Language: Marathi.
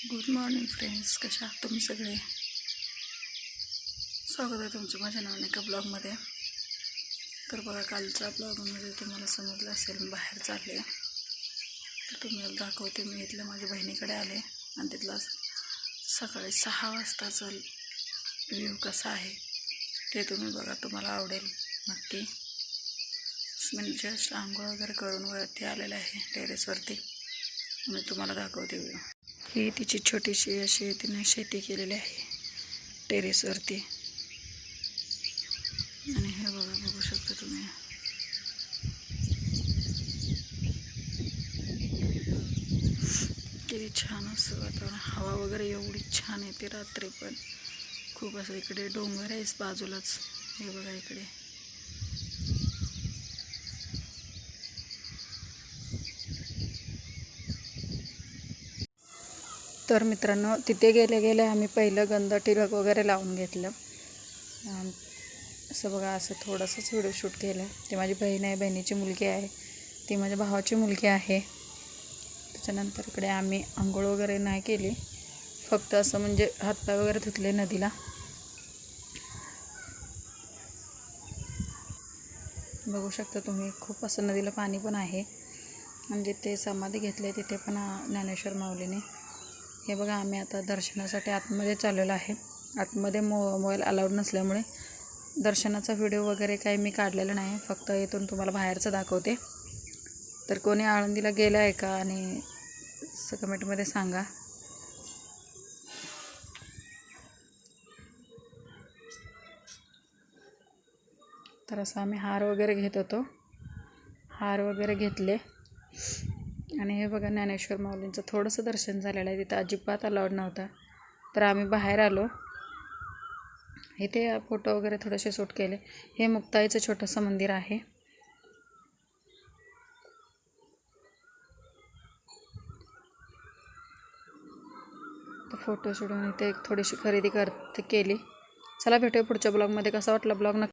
गुड मॉर्निंग फ्रेंड्स कशा आहात तुम्ही सगळे? स्वागत आहे तुमचं माझ्या नावाने एका ब्लॉगमध्ये तर बघा कालच्या ब्लॉगमध्ये तुम्हाला समजलं असेल मी बाहेर चालले. तर तुम्हाला दाखवते मी इथलं माझ्या बहिणीकडे आले आणि तिथला सकाळी सहा वाजताचं व्ह्यू कसा आहे ते तुम्ही बघा तुम्हाला आवडेल नक्की. मी जस्ट आंघोळ वगैरे करून वरती आलेलं आहे टेरेसवरती मी तुम्हाला दाखवते व्ह्यू ही तिची छोटीशी अशी तिने शेती केलेली आहे टेरेसवरती. आणि हे बघा बघू शकता तुम्ही. किती छान असं वातावरण. हवा वगैरे एवढी छान येते रात्री पण. खूप असं इकडे डोंगर आहेच बाजूलाच. हे बघा इकडे. तर मित्रांनो तिथे गेले गेले आम्ही पहिलं गंध टिळक वगैरे लावून घेतलं. असं बघा असं थोडंसंच व्हिडिओ शूट केलं. ती माझी बहीण आहे बहिणीची मुलगी आहे. ती माझ्या भावाची मुलगी आहे. त्याच्यानंतर इकडे आम्ही आंघोळ वगैरे नाही केली. फक्त असं म्हणजे हातपाय वगैरे धुतले नदीला. बघू शकता तुम्ही खूप असं नदीला पाणी पण आहे. म्हणजे ते समाधी घेतले तिथे पण ज्ञानेश्वर माऊलीने. हे बघा आम्ही आता दर्शनासाठी आतमध्ये चाललेलो आहे. आतमध्ये मो मोबाईल अलाउड नसल्यामुळे दर्शनाचा व्हिडिओ वगैरे काही मी काढलेला नाही. फक्त इथून तुम्हाला बाहेरचं दाखवते. तर कोणी आळंदीला गेलं आहे का आणि कमेंटमध्ये सांगा. तर असं आम्ही हार वगैरे घेत होतो. हार वगैरे घेतले. आणि हे बघा ज्ञानेश्वर माऊलींचं थोडंसं दर्शन झालेलं आहे. तिथं अजिबात अलाउड नव्हता. तर आम्ही बाहेर आलो. इथे फोटो वगैरे थोडेसे शूट केले. हे मुक्ताईचं छोटंसं मंदिर आहे. तर फोटो शूटून इथे एक थोडीशी खरेदी करते केली. चला भेटूया पुढच्या ब्लॉगमध्ये कसा वाटला ब्लॉग नक्की